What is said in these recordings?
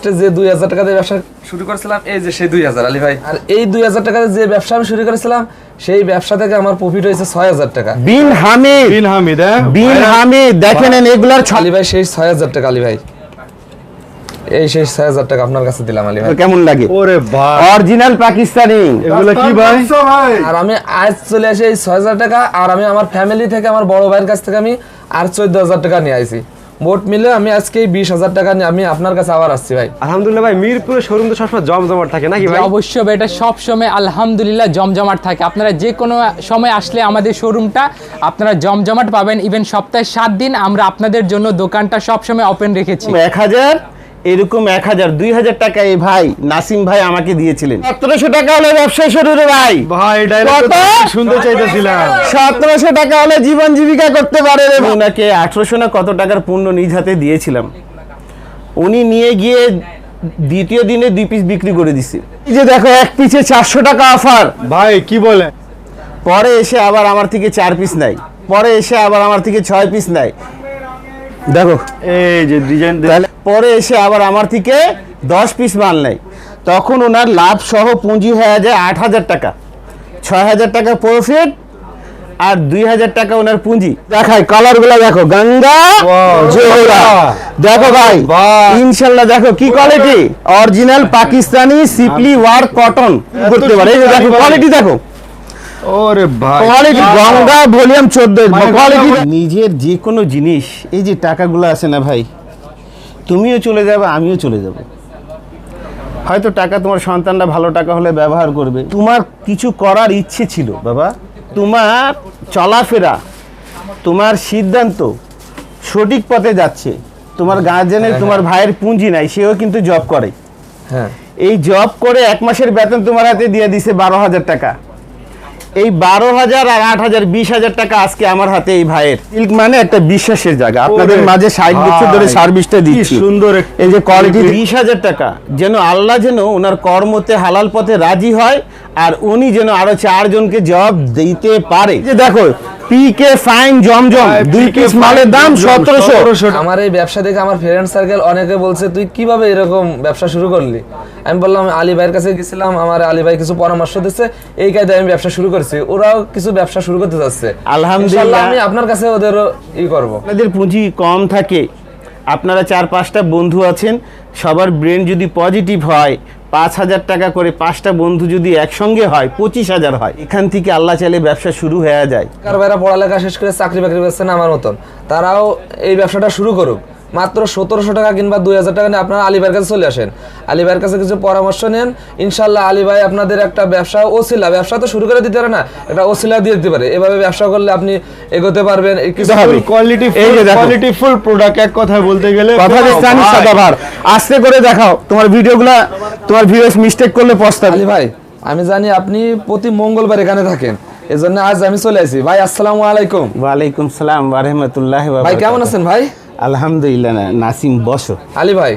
ফার্স্টে যে দুই হাজার টাকা দিয়ে ব্যবসা শুরু করেছিলাম এই যে সেই দুই হাজার আলী ভাই। আর এই দুই হাজার টাকা যে ব্যবসা আমি শুরু করেছিলাম সেই ব্যবসা থেকে আমার প্রফিট হয়েছে ছয় হাজার টাকা। বিন হামিদ। বিন হামিদ হ্যাঁ? বিন হামিদ দেখেন এগুলার আলী ভাই সেই ছয় হাজার টাকা আলী ভাই। এই সেই ছয় হাজার টাকা আপনার কাছে দিলাম আলী ভাই। কেমন লাগে? ওরে ভাই অরিজিনাল পাকিস্তানি। এগুলো কি ভাই? আর আমি আজ চলে আসি এই ছয় হাজার টাকা আর আমি আমার ফ্যামিলি থেকে আমার বড় ভাইয়ের কাছ থেকে আমি আর চোদ্দ হাজার টাকা নিয়ে আইছি। মোট মিলে আমি আজকে বিশ হাজার টাকা নিয়ে আমি আপনার কাছে আবার আসছি ভাই। আলহামদুলিল্লাহ ভাই মিরপুরের শোরুম তো সবসময় জমজমাট থাকে নাকি ভাই? অবশ্যই ভাই, এটা সবসময় আলহামদুলিল্লাহ জমজমাট থাকে। আপনারা যে কোনো সময় আসলে আমাদের শোরুমটা আপনারা জমজমাট পাবেন। ইভেন সপ্তাহে সাত দিন আমরা আপনাদের জন্য দোকানটা সবসময় ওপেন রেখেছি। এক হাজার এরকম এক হাজার দুই হাজার টাকা এই ভাই নাসিম ভাই আমাকে দিয়েছিলেন। সতেরোশো টাকা হলে ব্যবসা শুরু রে ভাই। ভাই শুনতে চাইতেছিলাম। সতেরোশো টাকা হলে জীবন জীবিকা করতে পারে রে ওনাকে আঠারোশো না কত টাকার পণ্য নিজ হাতে দিয়েছিলাম। উনি নিয়ে গিয়ে দ্বিতীয় দিনে দুই পিস বিক্রি করে দিছে। এই যে দেখো এক পিসে চারশো টাকা অফার ভাই কি বলে? পরে এসে আবার আমার থেকে চার পিস নাই পরে এসে আবার আমার থেকে ছয় পিস নাই দেখো। এই যে ডিজাইন পরে এসে আবার আমার থেকে দশ পিস মাল নেই তখন ওনার লাভ সহ পুঁজি হয়ে যায় আট হাজার টাকা। ছয় হাজার টাকা প্রফিট আর দুই হাজার টাকা ওনার পুঁজি। দেখাই কালারগুলা দেখো গঙ্গা দেখো ভাই। ইনশাল্লাহ দেখো কি কোয়ালিটি অরিজিনাল পাকিস্তানি সিপলি ওয়ার্ক কটন করতে পারে। দেখো কোয়ালিটি দেখো। ওরে ভাই। কোয়ালিটি গঙ্গা ভলিউম চোদ্দ মানে কোয়ালিটি নিজের যে কোনো জিনিস এই যে টাকাগুলো আছে না ভাই তুমিও চলে যাবে আমিও চলে যাব। হয়তো টাকা তোমার সন্তানরা ভালো টাকা হলে ব্যবহার করবে। তোমার কিছু করার ইচ্ছে ছিল বাবা। তোমার চলাফেরা তোমার সিদ্ধান্ত সঠিক পথে যাচ্ছে। তোমার গার্জেনের তোমার ভাইয়ের পুঁজি নাই সেও কিন্তু জব করে। হ্যাঁ। এই জব করে এক মাসের বেতন তোমার হাতে দিয়ে দিছে বারো হাজার টাকা। এই বারো হাজার আর আট হাজার বিশ হাজার টাকা আজকে আমার হাতে এই ভাইয়ের। সিল্ক মানে একটা বিশ্বাসের জায়গা। আপনাদের মাঝে ষাট বছর ধরে সার্ভিসটা দিচ্ছি। সুন্দর এই যে কোয়ালিটি বিশ হাজার টাকা। যেন আল্লাহ যেন ওনার কর্মতে হালাল পথে রাজি হয় আর উনি যেন আরও চারজনকে জব দিতে পারে। যে দেখো পিকে ফাইন জমজম দুই পিস মালের দাম জমজম, 1700 আমার এই ব্যবসা দেখে আমার ফ্রেন্ড সার্কেল অনেকে বলছে তুই কীভাবে এরকম ব্যবসা শুরু করলি? আমি বললাম আলী ভাইয়ের কাছে গেছিলাম আমার আলী ভাই কিছু পরামর্শ দিচ্ছে এই কায়দায় আমি ব্যবসা শুরু করেছি। ওরাও কিছু ব্যবসা শুরু করতে যাচ্ছে। আলহামদুলিল্লাহ। আমি আপনার কাছে ওদেরও ই করব। আপনাদের পুঁজি কম থাকে। আপনারা চার পাঁচটা বন্ধু আছেন সবার ব্রেন যদি পজিটিভ হয় পাঁচ হাজার টাকা করে পাঁচটা বন্ধু যদি একসঙ্গে হয়, পঁচিশ হাজার হয়, এখান থেকে আল্লাহ চাইলে ব্যবসা শুরু হয়ে যায়। কার পড়ালেখা শেষ করে চাকরি বাকরি পাচ্ছে না আমার মতন। তারাও এই ব্যবসাটা শুরু করুক। মাত্র সতেরোশো টাকা কিংবা দুই হাজার টাকা নিয়ে আপনারা আলী ভাইয়ের কাছে চলে আসেন। আলী ভাইয়ের কাছে কিছু পরামর্শ নেন। ইনশাল্লাহ আলী ভাই আপনাদের একটা ব্যবসা ওসিলা। ব্যবসা তো শুরু করে দিতে পারে না একটা ওসিলা দিয়ে দিতে পারে। এভাবে ব্যবসা করলে আপনি এগোতে পারবেন। কোয়ালিটি ফুল প্রোডাক্ট এক কথায় বলতে গেলে কথা আস্তে করে দেখাও। তোমার ভিডিওগুলো তোমার ভিউস মিস্টেক করলে পস্তাবে। আলী ভাই আমি জানি আপনি প্রতি মঙ্গলবার এখানে থাকেন। এজন্য আজ আমি চলে আসি। ভাই আসসালামু আলাইকুম। ওয়ালাইকুম সালাম ওয়ারহমতুল্লাহ ভাই কেমন আছেন ভাই? আলহামদুলিল্লাহ নাসিম বসো। আলী ভাই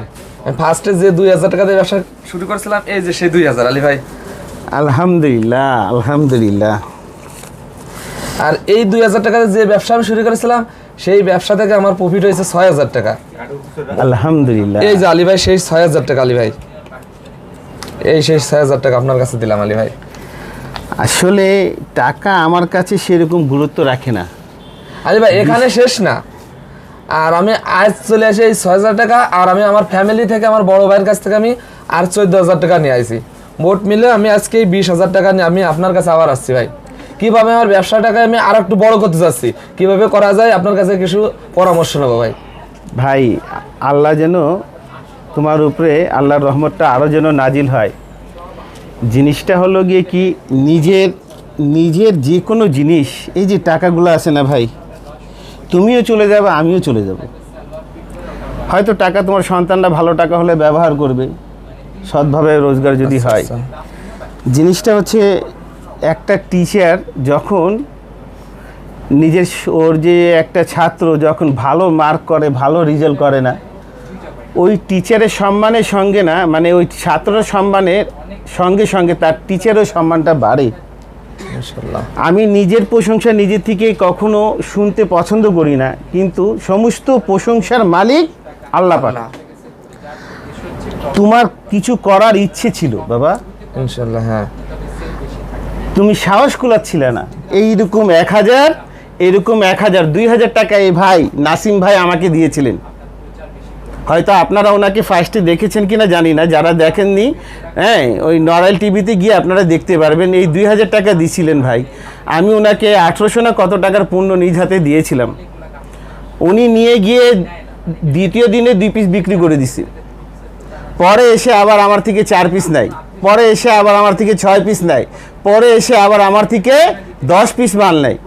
ফার্স্টে যে দুই হাজার টাকা দিয়ে ব্যবসা শুরু করেছিলাম এই যে সেই দুই হাজার আলী ভাই। আলহামদুলিল্লাহ আলহামদুলিল্লাহ। আর এই দুই হাজার টাকা দিয়ে যে ব্যবসা আমি শুরু করেছিলাম সেই ব্যবসা থেকে আমার প্রফিট হয়েছে ছয় হাজার টাকা। আলহামদুলিল্লাহ। এই যে আলী ভাই সেই ছয় হাজার টাকা আলী ভাই। এই সেই ছয় হাজার টাকা আপনার কাছে দিলাম আলী ভাই। আসলে টাকা আমার কাছে সেরকম গুরুত্ব রাখে না। আলী ভাই এখানে শেষ না। আর আমি আজ চলে আসি এই ছয় হাজার টাকা, আর আমি আমার ফ্যামিলি থেকে, আমার বড় ভাইয়ের কাছ থেকে আমি আর চোদ্দ হাজার টাকা নিয়ে আইছি। মোট মিলে আমি আজকে এই বিশ হাজার টাকা নিয়ে আমি আপনার কাছে আবার আসছি ভাই। কীভাবে আমার ব্যবসাটাকে আমি আর একটু বড় করতে চাচ্ছি? কীভাবে করা যায়? আপনার কাছে কিছু পরামর্শ নেব ভাই। ভাই, আল্লাহ যেন তোমার উপরে আল্লাহর রহমতটা আরও যেন নাজিল হয়। জিনিসটা হলো গিয়ে কি, নিজের নিজের যে কোনো জিনিস, এই যে টাকাগুলো আছে না ভাই তুমিও চলে যাবে আমিও চলে যাব। হয়তো টাকা তোমার সন্তানরা ভালো টাকা হলে ব্যবহার করবে সৎভাবে রোজগার যদি হয়। জিনিসটা হচ্ছে একটা টিচার যখন নিজের ওর যে একটা ছাত্র যখন ভালো মার্ক করে ভালো রেজাল্ট করে না ওই টিচারের সম্মানের সঙ্গে না মানে ওই ছাত্র সম্মানের সঙ্গে সঙ্গে তার টিচারের সম্মানটা বাড়ে। আমি নিজের প্রশংসা নিজে থেকে কখনো শুনতে পছন্দ করি না কিন্তু সমস্ত প্রশংসার মালিক আল্লাহ পাক। তোমার কিছু করার ইচ্ছে ছিল বাবা? ইনশাল্লাহ হ্যাঁ। তুমি সাহস কুলাচ্ছিলে না। এইরকম এক হাজার এরকম এক হাজার দুই হাজার টাকা এই ভাই নাসিম ভাই আমাকে দিয়েছিলেন। হয়তো আপনারা ওনাকে ফার্স্টে দেখেছেন কিনা জানি না, যারা দেখেননি হ্যাঁ ওই নড়াইল টিভিতে গিয়ে আপনারা দেখতে পারবেন, এই দুই হাজার টাকা দিয়েছিলেন ভাই। আমি ওনাকে আঠেরোশো না কত টাকার পণ্য নিজ হাতে দিয়েছিলাম। উনি নিয়ে গিয়ে দ্বিতীয় দিনে দুই পিস বিক্রি করে দিছে। পরে এসে আবার আমার থেকে চার পিস নেয়। পরে এসে আবার আমার থেকে ছয় পিস নেয়। পরে এসে আবার আমার থেকে দশ পিস মাল নেয়।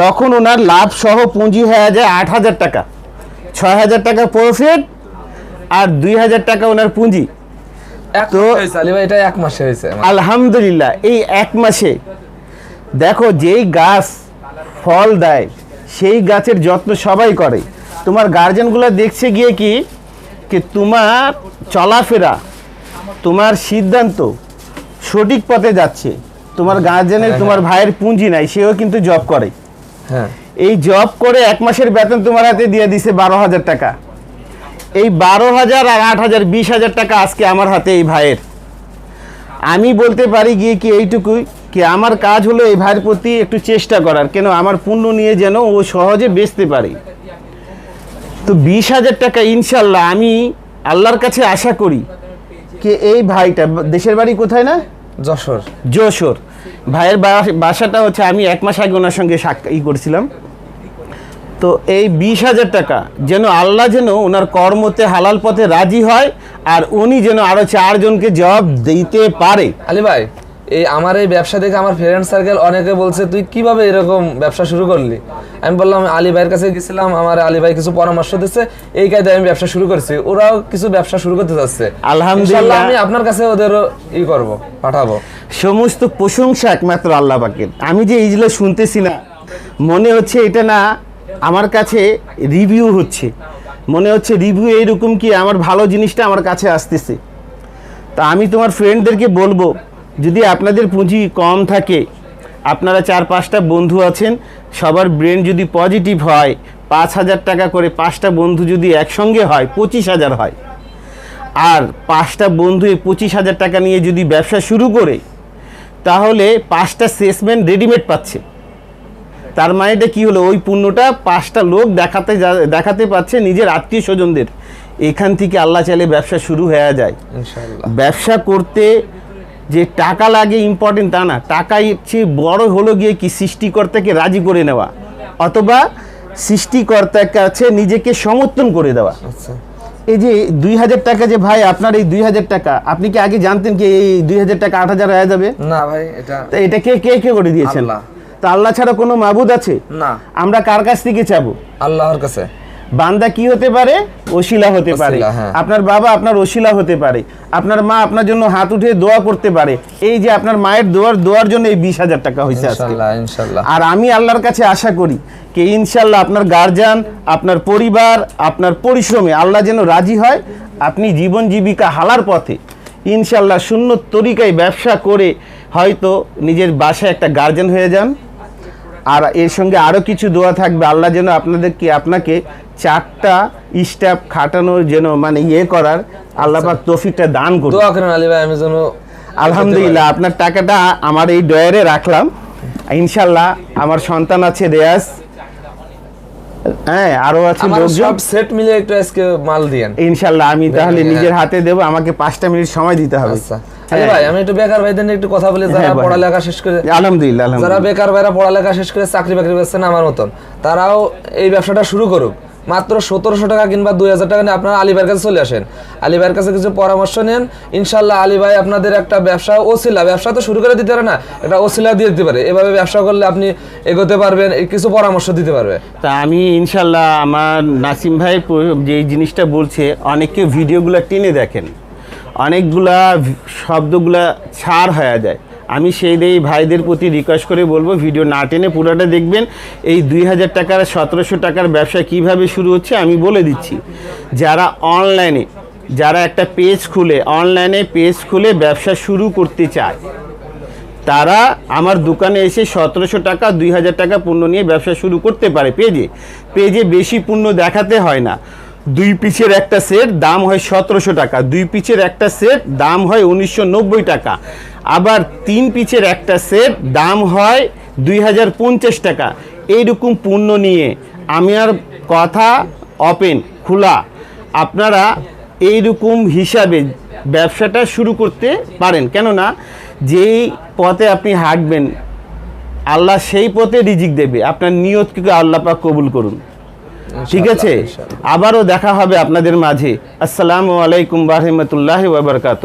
তখন ওনার লাভ সহ পুঁজি হয়ে যায় আট হাজার টাকা। ছয় হাজার টাকা প্রফিট আর দুই হাজার টাকা ওনার পুঁজি। তো- এটা এক মাসে হয়েছে। আলহামদুলিল্লাহ এই এক মাসে। দেখো যেই গাছ ফল দেয় সেই গাছের যত্ন সবাই করে। তোমার গার্জেনগুলো দেখছে গিয়ে কি? কি তোমার চলাফেরা তোমার সিদ্ধান্ত সঠিক পথে যাচ্ছে। তোমার গার্জেনের তোমার ভাইয়ের পুঁজি নাই সেও কিন্তু জব করে। হ্যাঁ। এই জব করে এক মাসের বেতন তোমার হাতে দিয়ে দিছে বারো হাজার টাকা। এই বারো হাজার আর আট হাজার বিশ হাজার টাকা আজকে আমার হাতে এই ভাইয়ের। আমি বলতে পারি গিয়ে কি এইটুকুই কি আমার কাজ হলো এই ভাইয়ের প্রতি একটু চেষ্টা করার কেন আমার পুণ্য নিয়ে যেন ও সহজে বেচতে পারে। তো বিশ হাজার টাকা ইনশাল্লাহ আমি আল্লাহর কাছে আশা করি কি এই ভাইটা দেশের বাড়ি কোথায় না? যশোর। যশোর। ভাইয়ের বাসাটা হচ্ছে আমি এক মাস আগে ওনার সঙ্গে সাক্ষা ই করছিলাম। তো এই বিশ হাজার টাকা যেন আল্লাহ যেন ওনার কর্মতে হালাল পথে রাজি হয় আর উনি যেন আরও চারজনকে জব দিতে পারে। আলী ভাই এই আমার এই ব্যবসা দেখে আমার ফ্রেন্ড সার্কেল অনেকে বলছে তুই কীভাবে এরকম ব্যবসা শুরু করলি? আমি বললাম আলী ভাইয়ের কাছে গেছিলাম আমার আলী ভাই কিছু পরামর্শ দিচ্ছে এই কাজে আমি ব্যবসা শুরু করছি। ওরাও কিছু ব্যবসা শুরু করতে যাচ্ছে। আলহামদুলিল্লাহ। আমি আপনার কাছে ওদেরও ই করব পাঠাবো। সমস্ত প্রশংসা একমাত্র আল্লাহ পাকের। আমি যে এইগুলো শুনতেছি না মনে হচ্ছে এটা না আমার কাছে রিভিউ হচ্ছে। মনে হচ্ছে রিভিউ এইরকম কি আমার ভালো জিনিসটা আমার কাছে আসতেছে। তা আমি তোমার ফ্রেন্ডদেরকে বলব, যদি আপনাদের পুঁজি কম থাকে, আপনারা চার পাঁচটা বন্ধু আছেন, সবার ব্রেন যদি পজিটিভ হয়, পাঁচ হাজার টাকা করে পাঁচটা বন্ধু যদি একসঙ্গে হয়, পঁচিশ হাজার হয়। আর পাঁচটা বন্ধু এই পঁচিশ হাজার টাকা নিয়ে যদি ব্যবসা শুরু করে, তাহলে পাঁচটা সেলসম্যান রেডিমেড পাচ্ছে। তার মানে এটা কি হলো? ওই পণ্যটা পাঁচটা লোক দেখাতে যা- দেখাতে পারছে নিজের আত্মীয় স্বজনদের। এখান থেকে আল্লাহ চাইলে ব্যবসা শুরু হয়ে যায়। ব্যবসা করতে যে টাকা লাগে ইম্পর্টেন্ট তা না। টাকাই চেয়ে বড় হলো গিয়ে কি সৃষ্টিকর্তাকে রাজি করে নেওয়া? অথবা সৃষ্টিকর্তার কাছে নিজেকে সমর্থন করে দেওয়া। আচ্ছা। এই যে দুই হাজার টাকা যে ভাই আপনার এই দুই হাজার টাকা আপনি কি আগে জানতেন কি এই দুই হাজার টাকা আট হাজার হয়ে যাবে? না ভাই এটা তা এটা কে কে কে করে দিয়েছেন? আল্লাহ। তা আল্লাহ ছাড়া কোনো মাবুদ আছে? না। আমরা কার কাছ থেকে চাবো? আল্লাহর কাছে। বান্দা কি হতে পারে? ওশিলা হতে পারে। হ্যাঁ। আপনার বাবা আপনার ওশিলা হতে পারে। আপনার মা আপনার জন্য হাত উঠে দোয়া করতে পারে। এই যে আপনার মায়ের দোয়ার দোয়ার জন্য এই বিশ হাজার টাকা হয়েছে আর আমি আল্লাহর কাছে আশা করি যে ইনশাল্লাহ আপনার গার্জিয়ান আপনার পরিবার আপনার পরিশ্রমে আল্লাহ যেন রাজি হয় আপনি জীবন জীবিকা হালার পথে ইনশাল্লাহ শূন্য তরিকায় ব্যবসা করে হয়তো নিজের বাসায় একটা গার্জেন হয়ে যান। আর এর সঙ্গে আরও কিছু দোয়া থাকবে। আল্লাহ যেন আপনাদেরকে আপনাকে চারটা স্টাফ খাটানোর যেন মানে ইয়ে করার আল্লাহ পাক তৌফিকটা দান করুন। দোয়া করেন আলী ভাই আমি যেন আলহামদুলিল্লাহ আপনার টাকাটা আমার এই ডয়ারে রাখলাম। ইনশাল্লাহ আমার সন্তান আছে রেয়াজ। হ্যাঁ আরও আছে সব সেট মিলে একটু আজকে মাল দিয়েন। ইনশাল্লাহ আমি তাহলে হ্যাঁ। নিজের হাতে দেবো আমাকে পাঁচটা মিনিট সময় দিতে হবে। আচ্ছা। ভাই আমি একটু বেকার ভাইদের একটু কথা বলি যারা হ্যাঁ, পড়ালেখা শেষ করে আলহামদুলিল্লাহ যারা বেকার ভাইরা পড়ালেখা শেষ করে চাকরি বাকরি পাচ্ছে আমার মতন। তারাও এই ব্যবসাটা শুরু করুক। মাত্র সতেরোশো টাকা কিংবা দুই হাজার টাকা নিয়ে আপনারা আলী কাছে চলে আসেন। আলী ভাইয়ের কাছে কিছু পরামর্শ নেন। ইনশাল্লাহ আলী ভাই আপনাদের একটা ব্যবসা ওসিলা। ব্যবসা তো শুরু করে দিতে পারে না এটা ওসিলা দিয়ে দিতে পারে। এভাবে ব্যবসা করলে আপনি এগোতে পারবেন কিছু পরামর্শ দিতে পারবে। তা আমি ইনশাল্লাহ আমার নাসিম ভাই যে জিনিসটা বলছে অনেকে ভিডিওগুলো টেনে দেখেন। অনেকগুলা শব্দগুলা ছাড় হয়ে যায়। আমি সেই দিয়ে ভাইদের প্রতি রিকোয়েস্ট করে বলব ভিডিও না টেনে পুরোটা দেখবেন। এই দুই হাজার টাকার, সতেরোশো টাকার ব্যবসা কীভাবে শুরু হচ্ছে আমি বলে দিচ্ছি। যারা অনলাইনে যারা একটা পেজ খুলে অনলাইনে পেজ খুলে ব্যবসা শুরু করতে চায়, তারা আমার দোকানে এসে সতেরোশো টাকা, দুই হাজার টাকা পণ্য নিয়ে ব্যবসা শুরু করতে পারে। পেজে পেজে বেশি পণ্য দেখাতে হয় না। দুই পিসের একটা সেট, দাম হয় সতেরোশো টাকা। দুই পিসের একটা সেট, দাম হয় উনিশশো নব্বই টাকা। আবার তিন পিসের একটা সেট, দাম হয় দুই হাজার পঞ্চাশ টাকা। এইরকম পণ্য নিয়ে আমি আর কথা ওপেন খোলা। আপনারা এইরকম হিসাবে ব্যবসাটা শুরু করতে পারেন। কেননা যেই পথে আপনি হাঁটবেন, আল্লাহ সেই পথে রিজিক দেবে। আপনার নিয়তকে আল্লাহ পাক কবুল করুন। ঠিক আছে? আবারও দেখা হবে আপনাদের মাঝে। আসসালামু আলাইকুম বারহমতুল্লাহ ওবরকাত